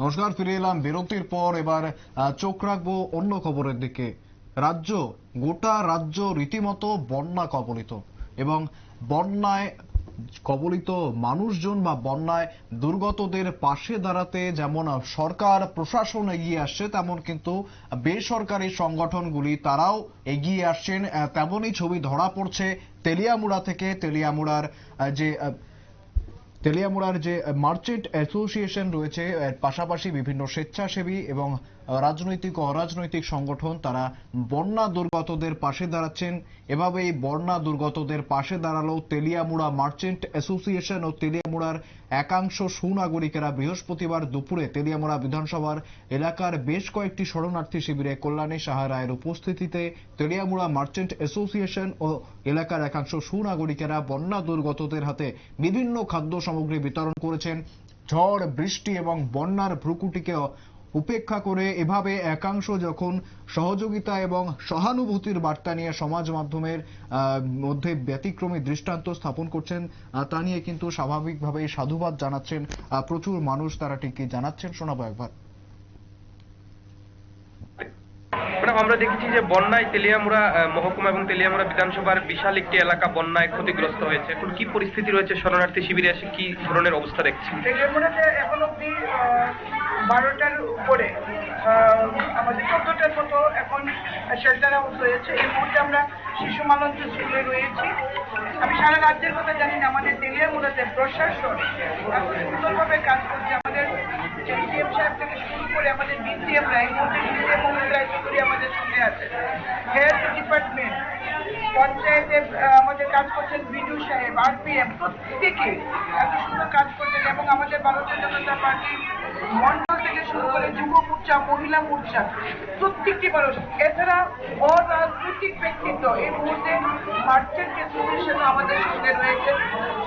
নমস্কার, ফিরে এলাম বিরতির পর। এবার চোখ রাখব অন্য খবরের দিকে। রাজ্য, গোটা রাজ্য রীতিমতো বন্যা কবলিত এবং বন্যায় কবলিত মানুষজন বা বন্যায় দুর্গতদের পাশে দাঁড়াতে যেমন সরকার, প্রশাসন এগিয়ে আসছে, তেমন কিন্তু বেসরকারি সংগঠনগুলি তারাও এগিয়ে আসছেন। তেমনই ছবি ধরা পড়ছে তেলিয়ামুড়া থেকে। তেলিয়ামুড়ার যে তেলিয়ামুড়ার যে মার্চেন্ট অ্যাসোসিয়েশন রয়েছে পাশাপাশি বিভিন্ন স্বেচ্ছাসেবী এবং রাজনৈতিক ও অরাজনৈতিক সংগঠন তারা বন্যা দুর্গতদের পাশে দাঁড়াচ্ছেন। এভাবেই বন্যা দুর্গতদের পাশে দাঁড়াল তেলিয়ামুড়া মার্চেন্ট অ্যাসোসিয়েশন ও তেলিয়ামুড়ার একাংশ সুনাগরিকেরা। বৃহস্পতিবার দুপুরে তেলিয়ামুড়া বিধানসভার এলাকার বেশ কয়েকটি শরণার্থী শিবিরে কল্যাণী সাহা রায়ের উপস্থিতিতে তেলিয়ামুড়া মার্চেন্ট অ্যাসোসিয়েশন ও এলাকার একাংশ সুনাগরিকেরা বন্যা দুর্গতদের হাতে বিভিন্ন খাদ্য সামগ্রী বিতরণ করেছেন। ঝড়, বৃষ্টি এবং বন্যার ভ্রুকুটিকে উপেক্ষা করে এভাবে একাংশ যখন সহযোগিতা এবং সহানুভূতির বার্তা নিয়ে সমাজ মাধ্যমের মধ্যে ব্যতিক্রমী দৃষ্টান্ত স্থাপন করছেন তা নিয়ে কিন্তু স্বাভাবিকভাবেই সাধুবাদ জানাচ্ছেন প্রচুর মানুষ তারা ঠিক কি জানাচ্ছেন। শোনাবো একবার। আমরা দেখেছি যে বন্যায় তেলিয়ামুড়া মহকুমা এবং তেলিয়ামুড়া বিধানসভার বিশাল একটি এলাকা বন্যায় ক্ষতিগ্রস্ত হয়েছে। এখন কি পরিস্থিতি রয়েছে? শরণার্থী শিবিরে এসে কি ধরনের অবস্থা দেখছি এখন বারোটার উপরে আমাদের চোদ্দটার মতো এখন শেল্টার হাউস হয়েছে এই মুহূর্তে আমরা শিশু মানন্দ স্কুলে রয়েছি। আমি সারা রাজ্যের কথা জানি না, আমাদের তেলিয়ামুড়াতে প্রশাসন সুন্দরভাবে কাজ করছে, আমাদের এসডিএম সাহেব থেকে শুরু করে আমাদের ডিসিএমরা এই মুহূর্তে মহিলা চৌধুরী আমাদের সঙ্গে আছে। হেলথ ডিপার্টমেন্ট পঞ্চায়েতে আমাদের কাজ করছেন বিডু সাহেব আরপিএম প্রত্যেকে এত সুন্দর কাজ করছেন এবং আমাদের ভারতীয় জনতা পার্টি মন্ডল থেকে শুরু করে যুব মোর্চা, মহিলা মোর্চা প্রত্যেকটি মানুষ এছাড়া অরাজনৈতিক ব্যক্তিত্ব এই মুহূর্তে মার্চেন্ট অ্যাসোসিয়েশন আমাদের সঙ্গে রয়েছে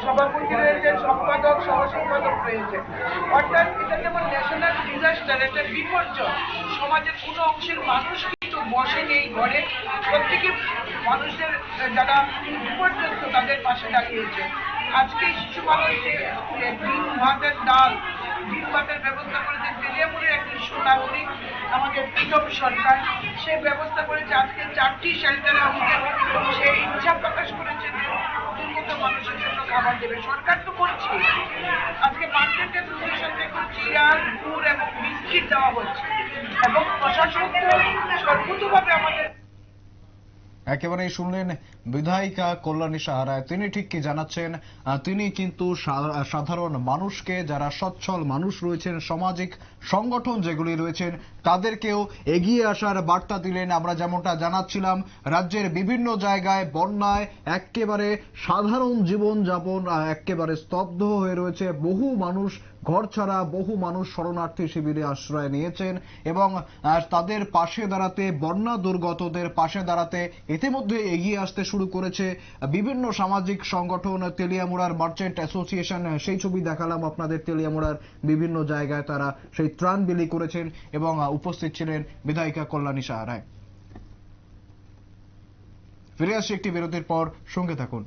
সভাপতি রয়েছে সম্পাদক সহ রয়েছে অর্থাৎ এটা যেমন ন্যাশনাল ডিজাস্টার একটা বিপর্যয়। সমাজের কোনো অংশের মানুষ কিন্তু বসেনি এই ঘরে। প্রত্যেকে মানুষের যারা বিপর্যস্ত তাদের পাশে দাঁড়িয়েছে। আজকে শিশু মানুষের স্কুলে ডিম ভাতের ডাল, ডিম ভাতের ব্যবস্থা করেছে তেলিয়াপুরের একজন সুনাগরিক আমাদের প্রীতম সরকার। সে ব্যবস্থা করেছে আজকে চারটি শেল্টারে আমাদের সে ইচ্ছা প্রকাশ করেছে যে মানুষের জন্য খাবার দেবে। সরকার তো করছে আজকে মার্কেটে অ্যাসোসিয়েশন থেকে চিয়ার গুড় এবং বিস্কিট দেওয়া হচ্ছে। এবং প্রশাসন তো সর্বতভাবে আমাদের একেবারেই শুনলেন বিধায়িকা কল্যাণী সাহারায়। তিনি ঠিক কি জানাচ্ছেন তিনি কিন্তু সাধারণ মানুষকে, যারা সচ্ছল মানুষ রয়েছেন, সামাজিক সংগঠন যেগুলি রয়েছেন, তাদেরকেও এগিয়ে আসার বার্তা দিলেন। আমরা যেমনটা জানাচ্ছিলাম, রাজ্যের বিভিন্ন জায়গায় বন্যায় একেবারে সাধারণ জীবন যাপন একেবারে স্তব্ধ হয়ে রয়েছে। বহু মানুষ ঘর ছাড়া বহু মানুষ শরণার্থী শিবিরে আশ্রয় নিয়েছেন এবং তাদের পাশে দাঁড়াতে, বন্যা দুর্গতদের পাশে দাঁড়াতে ইতিমধ্যে এগিয়ে আসতে শুরু করেছে বিভিন্ন সামাজিক সংগঠন। তেলিয়ামুড়ার মার্চেন্ট অ্যাসোসিয়েশন সেই ছবি দেখালাম আপনাদের তেলিয়ামুড়ার বিভিন্ন জায়গায় তারা সেই ত্রাণ বিলি করেছেন এবং উপস্থিত ছিলেন বিধায়িকা কল্যাণী সাহারায় ফিরে আসছি একটি বিরতির পর, সঙ্গে থাকুন।